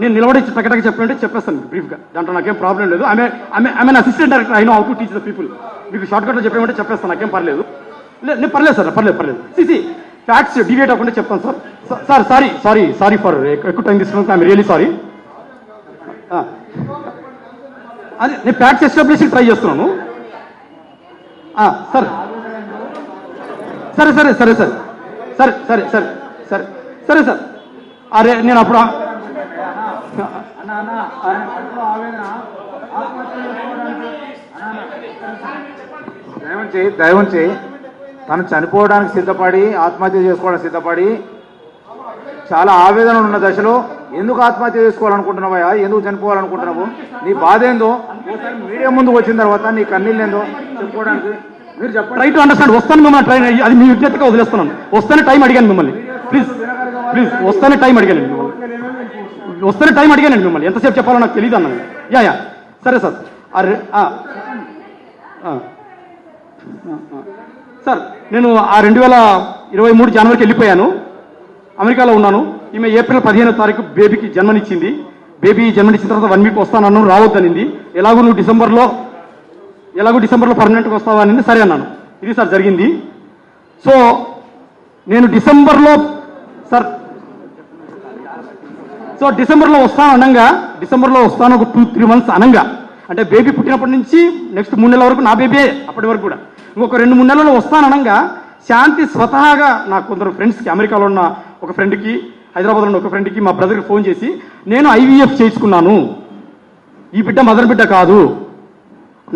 నేను నిలబడి ప్రకటనగా చెప్పంటే చెప్పేస్తాను బ్రీఫ్గా దాంట్లో నాకేం ప్రాబ్లం లేదు. ఆమె ఆమె ఆమె assistant director I know how to teach the people మీకు షార్ట్ కట్లో చెప్పేమంటే చెప్పేస్తాను. నాకేం పర్లేదు. లేదు నేను పర్లేదు సార్ పర్లేదు పర్లేదు. సిసి ఫ్యాక్ట్స్ డివేట్ అవ్వకుండా చెప్తాను sir. Sir sorry sorry sorry for ఎక్కువ టైం తీసుకున్నాను ఐఎమ్ రియలీ సారీ అదే నేను ఫ్యాక్ట్స్ ఎస్టాబ్లిష్ ట్రై చేస్తున్నాను. సార్. సరే సరే సరే సరే. సరే సరే సరే సరే సరే సార్. అరే నేను అప్పుడు దయవుంచి దయవుంచి తను చనిపోవడానికి సిద్ధపడి ఆత్మహత్య చేసుకోవడానికి సిద్ధపడి చాలా ఆవేదన ఉన్న దశలో ఎందుకు ఆత్మహత్య చేసుకోవాలనుకుంటున్నావా ఎందుకు చనిపోవాలనుకుంటున్నావు? నీ బాధ ఏందో? మీడియా ముందుకు వచ్చిన తర్వాత నీ కన్నీళ్ళు ఏందో చెప్పుకోవడానికి మీరు చెప్పండి. ట్రై టు అండర్స్టాండ్ వస్తాను మిమ్మల్ని ట్రై అది మీ విజ్ఞతగా వదిలేస్తున్నాను. వస్తానే టైం అడిగాను మిమ్మల్ని. ప్లీజ్ ప్లీజ్ వస్తానే టైం అడిగాను. మిమ్మల్ని వస్తేనే టైం అడిగానండి మిమ్మల్ని. ఎంతసేపు చెప్పాలో నాకు తెలియదు అన్నాను యా యా. సరే సార్. అరే సార్ నేను ఆ రెండు వేల ఇరవై మూడు జనవరికి వెళ్ళిపోయాను. అమెరికాలో ఉన్నాను. ఈమె ఏప్రిల్ పదిహేనో తారీఖు బేబీకి జన్మనిచ్చింది. బేబీ జన్మనిచ్చిన తర్వాత వన్ వీక్ వస్తానన్నాను రావద్దనింది. ఎలాగో నువ్వు డిసెంబర్లో ఎలాగో డిసెంబర్లో పర్మనెంట్గా వస్తావా అనింది సరే అన్నాను. ఇది సార్ జరిగింది. సో నేను డిసెంబర్లో సార్ సో డిసెంబర్లో వస్తాను అనగా డిసెంబర్లో వస్తాను ఒక టూ త్రీ మంత్స్ అనగా. అంటే బేబీ పుట్టినప్పటి నుంచి నెక్స్ట్ మూడు నెలల వరకు నా బేబీ అప్పటి వరకు కూడా. ఇంకొక రెండు మూడు నెలల్లో వస్తాను అనగా శాంతి స్వతహాగా నాకు కొందరు ఫ్రెండ్స్కి అమెరికాలో ఉన్న ఒక ఫ్రెండ్కి హైదరాబాద్లో ఉన్న ఒక ఫ్రెండ్కి మా బ్రదర్కి ఫోన్ చేసి నేను ఐవీఎఫ్ చేసుకున్నాను ఈ బిడ్డ మదర్ బిడ్డ కాదు.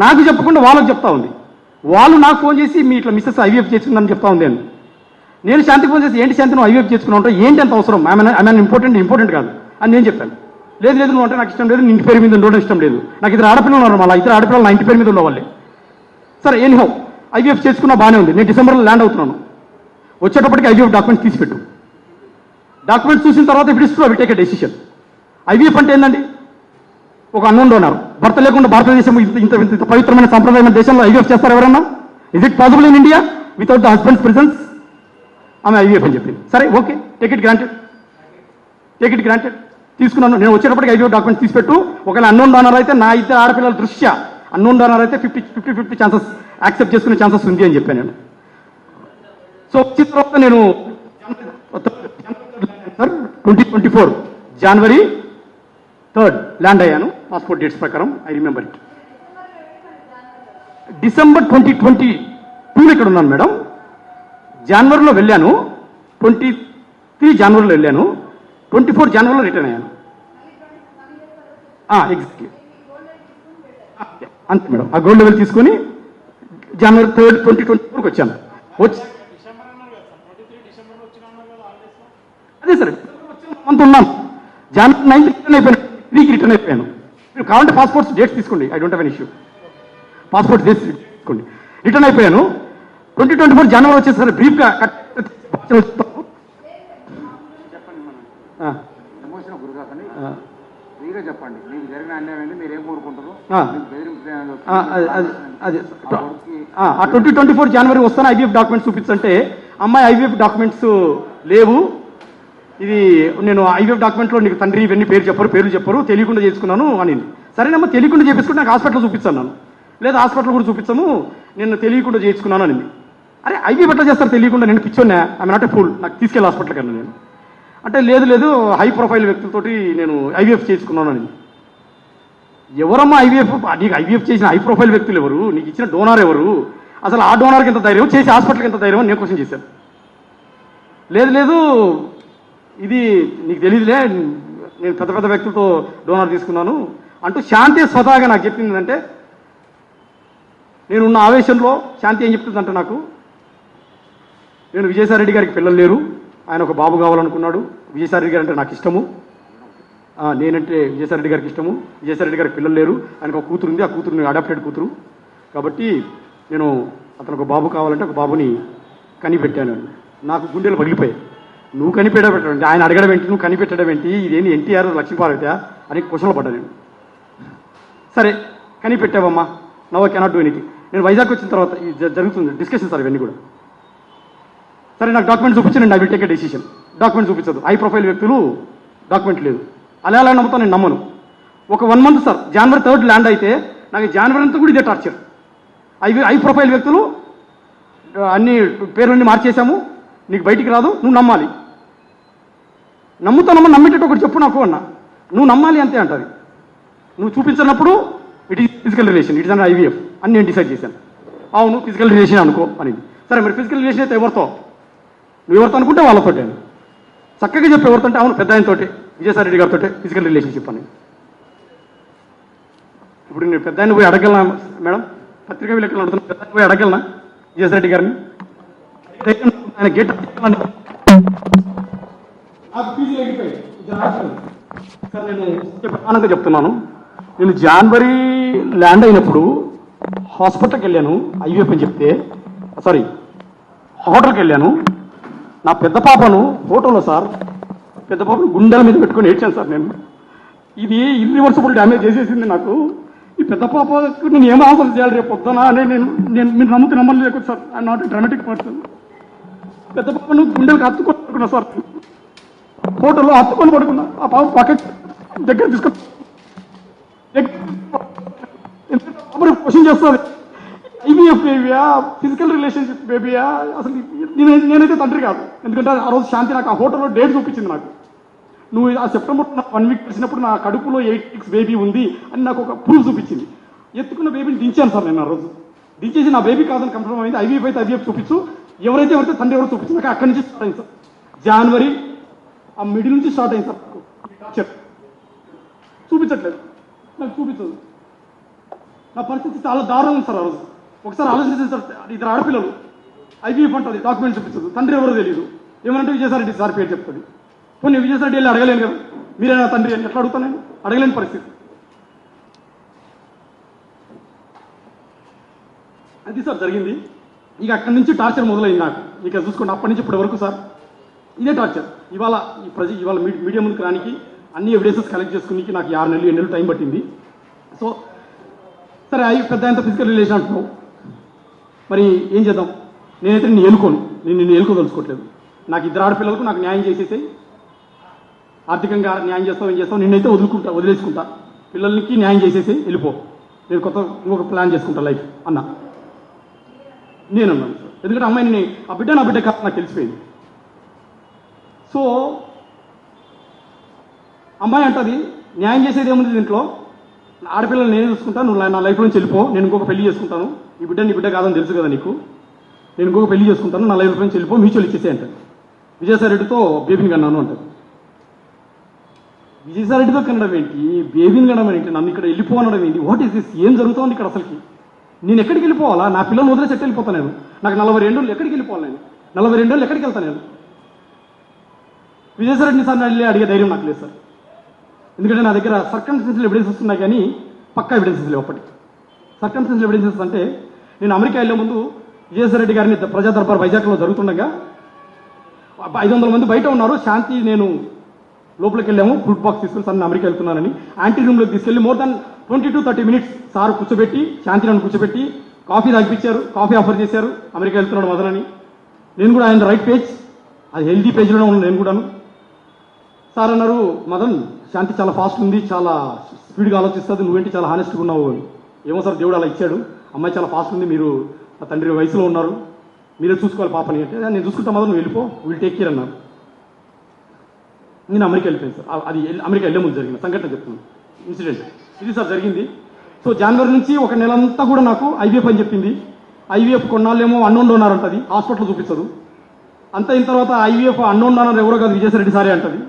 నాకు చెప్పకుండా వాళ్ళకి చెప్తా ఉంది. వాళ్ళు నాకు ఫోన్ చేసి మీ ఇట్లా మిస్సెస్ ఐవీఎఫ్ చేసుకుందని చెప్తా ఉంది నేను శాంతి ఫోన్ చేసి ఏంటి శాంతి నువ్వు ఐవీఎఫ్ చేసుకున్నావు ఏంటి అంత అవసరం? ఆమె ఆమె ఇంపార్టెంట్ ఇంపార్టెంట్ కాదు. అని నేను చెప్పాను. లేదు లేదు నువ్వు అంటే నాకు ఇష్టం లేదు నీ ఇంటి పేరు మీద ఉండడం ఇష్టం లేదు. నాకు ఇద్దరు ఆడపిల్లలు ఉన్నారు మళ్ళీ ఇద్దరు ఆడపిల్లలు నా ఇంటి పేరు మీద ఉండవాళ్ళే. సరే ఎనీహౌ ఐవీఎఫ్ చేసుకున్నా బాగానే ఉంది. నేను డిసెంబర్లో ల్యాండ్ అవుతున్నాను. వచ్చేటప్పటికి ఐవీఎఫ్ డాక్యుమెంట్స్ తీసిపెట్టు. డాక్యుమెంట్స్ చూసిన తర్వాత ఇప్పుడు ఇస్తూ అవి టేక్ డెసిషన్ ఐవీఎఫ్ అంటే ఏంటండి ఒక అన్నోన్ డోనర్ భర్త లేకుండా భారతదేశం ఇంత ఇంత ఇంత ఇంత పవిత్రమైన సంప్రదాయమైన దేశంలో ఐవీఎఫ్ చేస్తారు ఎవరన్నా? Is it possible in India without the husband's presence ఆమె ఐవీఎఫ్ అని చెప్పింది. సరే okay take it granted take it granted తీసుకున్నాను. నేను వచ్చేటప్పటికి ఐదు డాక్యుమెంట్స్ తీసిపెట్టు. ఒకవేళ అన్నోన్ డోనర్ అయితే నా ఇద్దరు ఆడపిల్లల దృష్ట్యా అన్నోన్ డోనర్ అయితే fifty fifty fifty chances accept చేసుకునే ఛాన్సెస్ ఉంది అని చెప్పాను నేను. సో వచ్చిన తర్వాత నేను twenty twenty four January third land అయ్యాను. పాస్పోర్ట్ డేట్స్ ప్రకారం I remember it December twenty twenty టూలో ఇక్కడ ఉన్నాను మేడం. జనవరిలో వెళ్ళాను. ట్వంటీ త్రీ జనవరిలో వెళ్ళాను. ట్వంటీ ఫోర్ జనవరిలో రిటర్న్ అయ్యాను. ఎగ్జాక్ట్లీ అంతే మేడం. ఆ గోల్డ్ లెవెల్ తీసుకొని జనవరి థర్డ్ ట్వంటీ ట్వంటీ ఫోర్కి వచ్చాను. వచ్చి అదే సార్ మంత్ ఉన్నాం. జనవరి నైన్త్ రిటర్న్ అయిపోయాను త్రీకి రిటర్న్ అయిపోయాను. మీరు కావాలంటే పాస్పోర్ట్స్ డేట్స్ తీసుకోండి. I don't have an issue passport dates తీసుకోండి. రిటర్న్ అయిపోయాను. ట్వంటీ ట్వంటీ ఫోర్ జనవరి వచ్చేసరికి బ్రీఫ్గా చెప్పండి. మీకు జరిగిన అన్యాయం ఏంటి? మీరు ఏం కోరుకుంటారు? అది- ఆ, ట్వంటీ ట్వంటీ ఫోర్ జనవరి వస్తాను ఐవీఎఫ్ డాక్యుమెంట్స్ చూపించంటే అమ్మాయి ఐవీఎఫ్ డాక్యుమెంట్స్ లేవు. ఇది నేను ఐవీఎఫ్ డాక్యుమెంట్లో నీకు తండ్రి ఇవన్నీ పేరు చెప్పరు పేర్లు చెప్పరు తెలియకుండా చేసుకున్నాను అని సరేనమ్మా తెలియకుండా చేపించుకుంటే నాకు హాస్పిటల్ చూపించాను నన్ను. లేదా హాస్పిటల్ కూడా చూపించము నేను తెలియకుండా చేయించుకున్నాను అని అరే ఐవీఎఫ్ ఎట్లా చేస్తారు తెలియకుండా? నేను పిచ్చోన్నా ఆమె నాట్ ఫుల్ నాకు తీసుకెళ్ళి హాస్పిటల్ కన్నా నేను. అంటే లేదు లేదు హై ప్రొఫైల్ వ్యక్తులతోటి నేను ఐవీఎఫ్ చేసుకున్నానని ఎవరమ్మా ఐవీఎఫ్ నీకు ఐవీఎఫ్ చేసిన హై ప్రొఫైల్ వ్యక్తులు ఎవరు? నీకు ఇచ్చిన డోనార్ ఎవరు? అసలు ఆ డోనార్కి ఎంత ధైర్యం? చేసి హాస్పిటల్కి ఎంత ధైర్యం నేను క్వశ్చన్ చేశాను లేదు లేదు ఇది నీకు తెలియదులే నేను పెద్ద పెద్ద వ్యక్తులతో డోనార్ తీసుకున్నాను అంటూ శాంతి స్వతహాగా నాకు చెప్పింది అంటే నేనున్న ఆవేశంలో శాంతి ఏం చెప్తుందంటే నాకు నేను విజయసాయిరెడ్డి గారికి పిల్లలు లేరు. ఆయన ఒక బాబు కావాలనుకున్నాడు. విజయసాయిరెడ్డి గారు అంటే నాకు ఇష్టము. నేనంటే విజయసాయిరెడ్డి గారికి ఇష్టము. విజయసాయిరెడ్డి గారికి పిల్లలు లేరు. ఆయనకు ఒక కూతురు ఉంది ఆ కూతురు అడాప్టెడ్ కూతురు. కాబట్టి నేను అతను ఒక బాబు కావాలంటే ఒక బాబుని కనిపెట్టాను. నాకు గుండెలు పగిలిపోయాయి. నువ్వు కనిపెట్టడం పెట్టడం ఆయన అడగడం ఏంటి? నువ్వు కనిపెట్టడం ఏంటి? ఇదేంటి ఎన్టీఆర్ లక్ష్మీపార్వతి అని క్వశ్చన్లో పడ్డా నేను. సరే కనిపెట్టావమ్మా. నవ్ కెనాట్ డూ ఎనీథింగ్ నేను వైజాగ్ వచ్చిన తర్వాత ఇది జరుగుతుంది. డిస్కషన్ సార్ ఇవన్నీ కూడా. సరే నాకు డాక్యుమెంట్ చూపించండి I will take a decision document చూపించదు. హై ప్రొఫైల్ వ్యక్తులు డాక్యుమెంట్ లేదు. అలా అలా నమ్ముతాను నేను నమ్మను. ఒక one month sir January third land అయితే నాకు జనవరి అంతా కూడా ఇదే టార్చర్ ఐ ఐ ప్రొఫైల్ వ్యక్తులు అన్ని పేర్లన్నీ మార్చేశాము. నీకు బయటికి రాదు నువ్వు నమ్మాలి. నమ్ముతానమ్మా నమ్మేటట్టు ఒకటి చెప్పు నాకు అన్న. నువ్వు నమ్మాలి అంతే అంటది. నువ్వు చూపించినప్పుడు it is physical relation it is an IVF అని నేను డిసైడ్ చేశాను. అవును ఫిజికల్ రిలేషన్ అనుకో అనేది. సరే మరి ఫిజికల్ రిలేషన్ అయితే ఎవరితో? నువ్వు ఎవరితో అనుకుంటే వాళ్ళతోటే చక్కగా చెప్పి ఎవరితో అంటే అవును పెద్ద ఆయనతోటి విజయసాయి రెడ్డి గారితో ఫిజికల్ రిలేషన్షిప్ అని. ఇప్పుడు నేను పెద్ద ఆయన పోయి అడగలనా మేడం? పత్రికా విలేకరులు అడుగుతున్నా పెద్ద పోయి అడగలనా విజయసాయి రెడ్డి గారిని ఆయన గేట్ సార్ నేను ప్రధానంగా చెప్తున్నాను. నేను జాన్వరి ల్యాండ్ అయినప్పుడు హాస్పిటల్కి వెళ్ళాను ఐవీఎఫ్ అని చెప్తే సారీ హోటల్కి వెళ్ళాను. నా పెద్ద పాపను ఫోటోలో సార్ పెద్ద పాపను గుండెల మీద పెట్టుకొని ఏడ్చాను సార్ నేను ఇది ఇర్రివర్సిబుల్ డ్యామేజ్ చేసేసింది నాకు ఈ పెద్ద పాపకు నేను ఏం ఆన్సర్ చేయాలి రేపు పొద్దున అనే నేను నేను మీరు నమ్ముతూ నమ్మలేదు sir I not dramatic person పెద్ద పాపను గుండెలకు హత్తుకొని పడుకున్నా సార్ ఫోటోలో హత్తుకొని పడుకున్నా ఆ పాప పాకెట్ దగ్గర తీసుకొని క్వశ్చన్ చేస్తుంది ఐవీఎఫ్ బేబీయా ఫిజికల్ రిలేషన్షిప్ బేబీయా అసలు నేను నేనైతే తండ్రి కాదు. ఎందుకంటే ఆ రోజు శాంతి నాకు ఆ హోటల్లో డేట్ చూపించింది నాకు. నువ్వు ఆ సెప్టెంబర్ వన్ వీక్ తెలిసినప్పుడు నా కడుపులో ఎయిట్ వీక్స్ బేబీ ఉంది అని నాకు ఒక ప్రూఫ్ చూపించింది. ఎత్తుకున్న బేబీని దించాను సార్ నేను ఆ రోజు. దించేసి నా బేబీ కాదని కన్ఫర్మ్ అయింది. ఐవీఎఫ్ అయితే ఐవీఎఫ్ చూపించు. ఎవరైతే ఎవరైతే తండ్రి ఎవరు చూపించు. నాకు అక్కడి నుంచి స్టార్ట్ అయింది సార్. జనవరి ఆ మిడిల్ నుంచి స్టార్ట్ అయింది సార్ టార్చర్. చూపించట్లేదు. నాకు చూపించదు. నా పరిస్థితి చాలా దారుణం ఉంది సార్ ఆ రోజు. ఒకసారి ఆలోచించండి సార్ ఇద్దరు ఆడపిల్లలు ఐపీఎఫ్ అంటుంది డాక్యుమెంట్ చూపించదు తండ్రి ఎవరో తెలియదు ఏమంటే విజయసాయిరెడ్డి సార్ పేరు చెప్తుంది పోనీ విజయసాయిరెడ్డి వెళ్ళి అడగలేను కదా. మీరేనా తండ్రి అని ఎట్లా అడుగుతాను నేను? అడగలేని పరిస్థితి. అది సార్ జరిగింది. ఇక అక్కడి నుంచి టార్చర్ మొదలైంది నాకు. ఇక చూసుకోండి అప్పటి నుంచి ఇప్పటి వరకు సార్ ఇదే టార్చర్. ఇవాళ ఈ ప్రజ ఇవాళ మీడియా ముందుకు రానికి అన్ని ఎవిడెన్సెస్ కలెక్ట్ చేసుకునేకి నాకు ఆరు నెలలు ఏడు నెలలు టైం పట్టింది. సో సరే అవి పెద్ద ఎంత ఫిజికల్ రిలేషన్ అంటున్నావు. మరి ఏం చేద్దాం? నేనైతే నేను ఏలుకోను. నేను నిన్ను ఏలుకోదలుచుకోవట్లేదు. నాకు ఇద్దరు ఆడపిల్లలకు నాకు న్యాయం చేసేసి ఆర్థికంగా న్యాయం చేస్తావు ఏం చేస్తావు నిన్నైతే వదులుకుంటా వదిలేసుకుంటా. పిల్లలకి న్యాయం చేసేసి వెళ్ళిపో. నేను కొత్త ఇంకొక ప్లాన్ చేసుకుంటా లైఫ్. అన్న. నేను అన్నాను సార్. ఎందుకంటే అమ్మాయిని ఆ బిడ్డ నా బిడ్డ కాదు నాకు తెలిసిపోయింది. సో అమ్మాయి అంటది న్యాయం చేసేది ఏముంది దీంట్లో? ఆడపిల్లలు నేను చూసుకుంటాను నువ్వు నా లైఫ్ నుంచి వెళ్ళిపో నేను ఇంకొక పెళ్ళి చేసుకుంటాను. ఈ బిడ్డ నీ బిడ్డ కాదని తెలుసు కదా నీకు. నేను ఇంకొక పెళ్ళి చేసుకుంటాను నా లైఫ్ నుంచి వెళ్ళిపో మ్యూచువల్ ఇచ్చేసే అంటారు. విజయసాయిరెడ్డితో బేబీని కన్నాను అంటారు. విజయసాయిరెడ్డితో కనడం ఏంటి? బేబీని కనడం ఏంటి? నన్ను ఇక్కడ వెళ్ళిపో అనడం ఏంటి? వాట్ ఈస్ దిస్ ఏం జరుగుతోంది ఇక్కడ అసలుకి? నేను ఎక్కడికి వెళ్ళిపోవాలా? నా పిల్లలు వదిలే చెట్టు వెళ్ళిపోతాను నేను? నాకు నలభై రెండు రోజులు ఎక్కడికి వెళ్ళిపోవాలి నేను? నలభై రెండు రోజులు ఎక్కడికి వెళ్తాను నేను? సార్ అడిగే ధైర్యం నాకు లేదు సార్. ఎందుకంటే నా దగ్గర సర్కమ్స్టెన్షియల్ ఎవిడెన్సెస్ ఉన్నాయి కానీ పక్కా ఎవిడెన్సెస్ లేవు అప్పటికి. సర్కమ్స్టెన్షియల్ ఎవిడెన్సెస్ అంటే నేను అమెరికా వెళ్ళే ముందు విజయసాయి రెడ్డి గారిని ప్రజా దర్బార్ వైజాగ్లో జరుగుతుండగా ఐదు వందల మంది బయట ఉన్నారు. శాంతి నేను లోపలికి వెళ్ళాము. ఫుడ్ బాక్స్ తీసుకుని సార్ నేను అమెరికా వెళ్తున్నానని. యాంటీ రూమ్లోకి తీసుకెళ్ళి more than twenty two thirty minutes sir కూర్చోబెట్టి శాంతి నన్ను కూర్చోబెట్టి కాఫీ తాగిపించారు కాఫీ ఆఫర్ చేశారు. అమెరికా వెళ్తున్నాడు మదనని. నేను కూడా ఆయన రైట్ పేజ్ అది హెల్దీ పేజ్లోనే ఉన్నాను నేను కూడాను. సార్ అన్నారు మదన్ శాంతి చాలా ఫాస్ట్ ఉంది చాలా స్పీడ్గా ఆలోచిస్తుంది నువ్వేంటి చాలా హానెస్ట్గా ఉన్నావు? ఏమో సార్ దేవుడు అలా ఇచ్చాడు. అమ్మాయి చాలా ఫాస్ట్ ఉంది మీరు తండ్రి వయసులో ఉన్నారు. మీరే చూసుకోవాలి పాపని. అంటే నేను చూసుకుంటా మాత్రం నువ్వు వెళ్ళిపో వీళ్ళు టేక్ కేర్ అన్నారు. నేను అమెరికా వెళ్ళిపోయాను సార్. అది అమెరికా వెళ్ళే ముందు జరిగిన సంఘటన చెప్తున్నాను. ఇన్సిడెంట్ ఇది సార్ జరిగింది. సో జనవరి నుంచి ఒక నెల అంతా కూడా నాకు ఐవీఎఫ్ అని చెప్పింది. ఐవీఎఫ్ కొన్నాళ్ళేమో అన్నోన్ డోనార్ అంటది హాస్పిటల్ చూపించదు అంత అయిన తర్వాత ఐవీఎఫ్ అన్నోన్ డోనర్ ఎవరో కాదు విజయసాయిరెడ్డి సారే అంటది.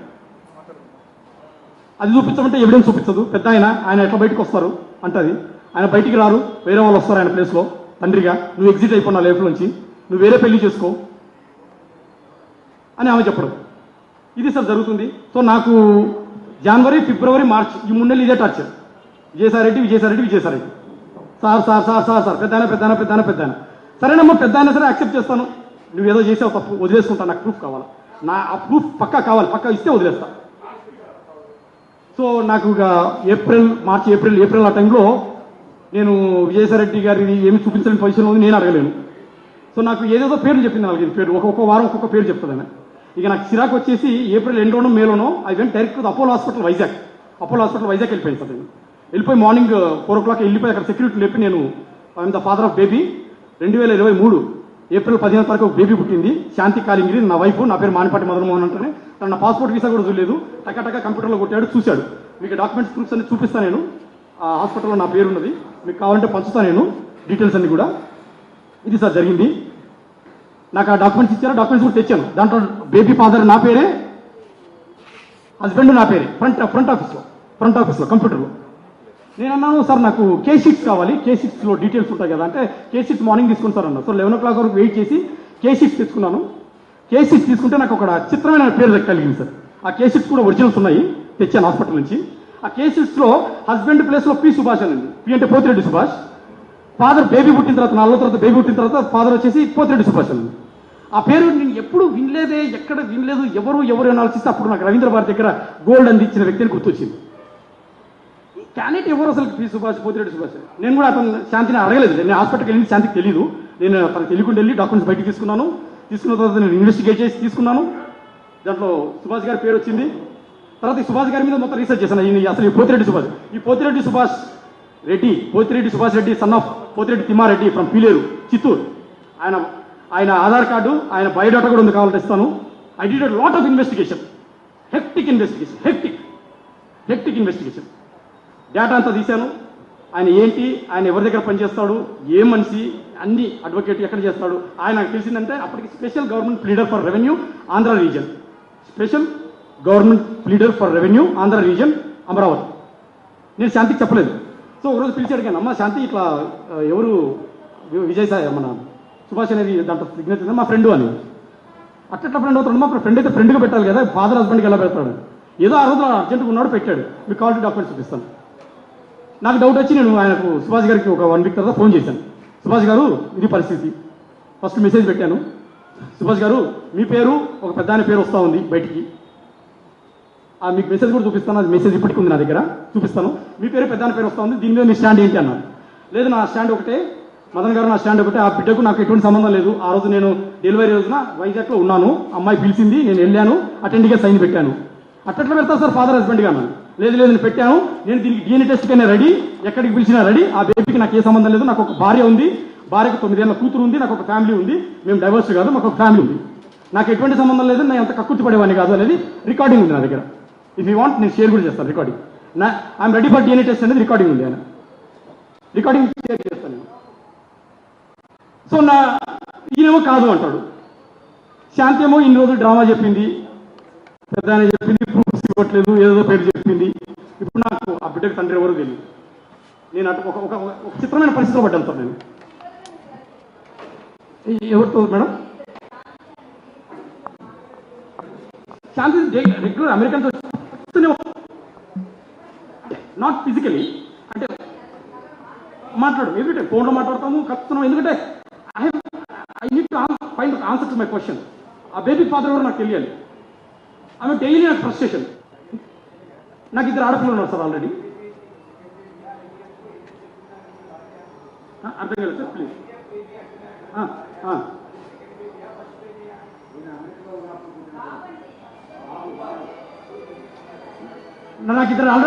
అది చూపించమంటే ఎవిడెన్స్ చూపించదు. పెద్ద ఆయన ఆయన ఎట్లా బయటకు వస్తారు? అంటది. ఆయన బయటికి రారు వేరే వాళ్ళు వస్తారు ఆయన ప్లేస్లో తండ్రిగా నువ్వు ఎగ్జిట్ అయిపోయిన లైఫ్ నుంచి నువ్వు వేరే పెళ్ళి చేసుకో అని ఆమె చెప్పడం. ఇది సార్ జరుగుతుంది. సో నాకు జనవరి ఫిబ్రవరి మార్చ్ ఈ మూడు నెలలు ఇదే torture Vijayasai Reddy Vijayasai Reddy Vijayasai Reddy. Sir sir sir sir sir పెద్ద పెద్ద పెద్ద పెద్ద సరేనమ్మా పెద్ద అయినా సరే యాక్సెప్ట్ చేస్తాను. నువ్వు ఏదో చేసావు తప్పు వదిలేసుకుంటా నాకు ప్రూఫ్ కావాలి? నా ఆ ప్రూఫ్ పక్కా కావాలి పక్కా ఇస్తే వదిలేస్తాను సో నాకు ఇక ఏప్రిల్ మార్చి ఏప్రిల్ ఏప్రిల్ ఆ టైంలో నేను విజయసాయిరెడ్డి గారిని ఏమి చూపించలేని పొజిషన్లో ఉంది నేను అడగలేను. సో నాకు ఏదేదో పేర్లు చెప్పింది నాలుగైదు పేరు ఒక్కొక్క వారం ఒక్కొక్క పేరు చెప్తుంది ఆమె ఇక నాకు చిరాకు వచ్చేసి ఏప్రిల్ ఎండోనో మేలోనో I went direct Apollo hospital Vizag Apollo hospital Vizag వెళ్ళిపోయింది సార్ నేను. వెళ్ళిపోయి మార్నింగ్ ఫోర్ ఓ క్లాక్ వెళ్ళిపోయి అక్కడ సెక్యూరిటీ లేపి నేను I'm the father of baby రెండు వేల ఇరవై మూడు ఏప్రిల్ పదిహేను తారీఖు ఒక బేబీ పుట్టింది. శాంతి కాలింగిరి నా వైఫ్ నా పేరు మానిపాటి మదనమోహన్ అంటేనే. తన నా పాస్పోర్ట్ వీసా కూడా చూడలేదు. టక కంప్యూటర్లో కొట్టాడు చూశాడు. మీకు డాక్యుమెంట్స్ ప్రూఫ్స్ అన్ని చూపిస్తాను నేను. ఆ హాస్పిటల్లో నా పేరు ఉన్నది. మీకు కావాలంటే పంచుతాను నేను. డీటెయిల్స్ అన్ని కూడా. ఇది సార్ జరిగింది. నాకు ఆ డాక్యుమెంట్స్ ఇచ్చారు. డాక్యుమెంట్స్ కూడా తెచ్చాను. దాంట్లో బేబీ ఫాదర్ నా పేరే హస్బెండ్ నా పేరే. ఫ్రంట్ ఫ్రంట్ ఆఫీస్లో. ఫ్రంట్ ఆఫీస్లో కంప్యూటర్లో. నేను అన్నాను సార్ నాకు కే సిక్స్ కావాలి. కే సిక్స్లో డీటెయిల్స్ ఉంటాయి కదా. అంటే కే సిక్స్ మార్నింగ్ తీసుకుని సార్ అన్నా సో లెవెన్ ఓ క్లాక్ వరకు వెయిట్ చేసి కే సిక్స్ తీసుకున్నాను. కే సిక్స్ తీసుకుంటే నాకు ఒక చిత్రమైన పేరు కలిగింది సార్. ఆ కే సిక్స్ కూడా ఒరిజినల్స్ ఉన్నాయి తెచ్చాను హాస్పిటల్ నుంచి. ఆ కే సిక్స్లో హస్బెండ్ ప్లేస్లో పి సుభాష్ అని పి అంటే పోతిరెడ్డి సుభాష్. ఫాదర్ బేబీ పుట్టిన తర్వాత నాలుగో తర్వాత బేబీ పుట్టిన తర్వాత ఫాదర్ వచ్చేసి పోతిరెడ్డి సుభాష్ అని ఆ పేరు నేను ఎప్పుడు వినలేదే ఎక్కడ వినలేదు ఎవరు ఎవరు అని ఆలోచిస్తే అప్పుడు నాకు రవీంద్ర భారతి దగ్గర గోల్డ్ అందించిన వ్యక్తిని గుర్తొచ్చింది. ఈ క్యాండిడేట్ ఎవరు అసలు పి సుభాష్ పోతిరెడ్డి సుభాష్. నేను కూడా అతను శాంతిని అడగలేదు. నేను హాస్పిటల్కి వెళ్ళి శాంతికి తెలియదు నేను తనకు తెలియకుండా వెళ్ళి డాక్యుమెంట్స్ బయటకు తీసుకున్నాను. తీసుకున్న తర్వాత నేను ఇన్వెస్టిగేట్ చేసి తీసుకున్నాను. దాంట్లో సుభాష్ గారి పేరు వచ్చింది. తర్వాత ఈ సుభాష్ గారి మీద మొత్తం రీసెర్చ్ చేశాను. ఈయన అసలు ఈ పోతిరెడ్డి సుభాష్. ఈ Pothireddy Subhash Reddy Pothireddy Subhash Reddy son of Pothireddy Timmareddy from Piler Chittoor. ఆయన ఆయన ఆధార్ కార్డు ఆయన బయోడాటా కూడా ఉంది కావాలంటే ఇస్తాను. I did lot of investigation hectic investigation hectic hectic investigation data అంతా తీశాను. ఆయన ఏంటి? ఆయన ఎవరి దగ్గర పనిచేస్తాడు? ఏ మనిషి? అన్ని అడ్వకేట్ ఎక్కడ చేస్తాడు? ఆయన నాకు తెలిసిందంటే అప్పటికి special government pleader for revenue Andhra region special government pleader for revenue Andhra region Amaravati నేను శాంతికి చెప్పలేదు. సో ఒకరోజు పిలిచి అడిగాను అమ్మ శాంతి ఇట్లా ఎవరు? విజయసాయి విజయ్ మన సుభాష్ అనేది దాంట్లో సిగ్నేచర్ మా ఫ్రెండ్ అని. అట్లా ఫ్రెండ్ అవుతాడు? మా ఫ్రెండ్ అయితే ఫ్రెండ్గా పెట్టాలి కదా. ఫాదర్ హస్బెండ్కి ఎలా పెడతాడు? ఏదో ఆ రోజు అర్జెంట్గా ఉన్నాడు పెట్టాడు. మీకు కావాలంటే డాక్యుమెంట్స్ చూపిస్తాను నాకు డౌట్ వచ్చి నేను ఆయనకు సుభాష్ గారికి ఒక వన్ వీక్ తర్వాత ఫోన్ చేశాను. సుభాష్ గారు ఇది పరిస్థితి. ఫస్ట్ మెసేజ్ పెట్టాను. సుభాష్ గారు మీ పేరు ఒక పెద్ద ఆయన పేరు వస్తూ ఉంది బయటికి. ఆ మీకు మెసేజ్ కూడా చూపిస్తాను. అది మెసేజ్ ఇప్పటికి ఉంది నా దగ్గర. చూపిస్తాను. మీ పేరు పెద్ద పేరు వస్తూ ఉంది. దీని మీద మీ స్టాండ్ ఏంటి అన్నారు. లేదు నా స్టాండ్ ఒకటే. మదన్ గారు నా స్టాండ్ ఒకటే. ఆ బిడ్డకు నాకు ఎటువంటి సంబంధం లేదు. ఆ రోజు నేను డెలివరీ రోజున వైజాగ్లో ఉన్నాను. అమ్మాయి పిలిచింది. నేను వెళ్ళాను. అటెండ్గా సైన్ పెట్టాను. అట్టట్లో పెడతా సార్ ఫాదర్ హస్బెండ్గా అన్నాను లేదు లేదు నేను పెట్టాను. నేను దీనికి డిఎన్ఏ టెస్ట్ కన్నా రెడీ. ఎక్కడికి పిలిచినా రెడీ. ఆ బేబీకి నాకు ఏ సంబంధం లేదు. నాకు ఒక భార్య ఉంది. భార్యకు తొమ్మిదేళ్ళ కూతురు ఉంది. నాకు ఒక ఫ్యామిలీ ఉంది. మేము డైవర్స్ కాదు. మాకు ఒక ఫ్యామిలీ ఉంది. నాకు ఎటువంటి సంబంధం లేదు. నేను అంత కక్కుర్తి పడేవాడిని కాదు అనేది రికార్డింగ్ ఉంది నా దగ్గర. ఇఫ్ యూ వాంట్ నేను షేర్ కూడా చేస్తాను రికార్డింగ్ నా I'm ready for DNA test అనేది రికార్డింగ్ ఉంది ఆయన. రికార్డింగ్ షేర్ చేస్తాను నేను. సో నా ఈయనేమో కాదు అంటాడు. శాంతి ఏమో ఇన్ని రోజులు డ్రామా చెప్పింది. పెద్ద చెప్పింది. ప్రూఫ్స్ ఏదో పేరు చెప్పింది. ఇప్పుడు నాకు ఆ బిడ్డకు తండ్రి ఎవరు తెలియదు నేను అటు ఒక ఒక చిత్రమైన పరిస్థితిలో పడ్డాను సార్ నేను. ఎవరితో madam? Shanti regular American not physically అంటే మాట్లాడు. ఎవ్రీ టైం ఫోన్లో మాట్లాడతాము కలుస్తున్నాం ఎందుకంటే I I need to find answer to my question ఆ బేబీ ఫాదర్ ఎవరు నాకు తెలియాలి. ఆమె డైలీ నాకు ఫ్రస్ట్రేషన్ నాకు ఇద్దరు ఆడపిల్లలు ఉన్నారు సార్ ఆల్రెడీ అర్థం కాలేదు సార్ ప్లీజ్ నాకు ఇద్దరు ఆల్రెడీ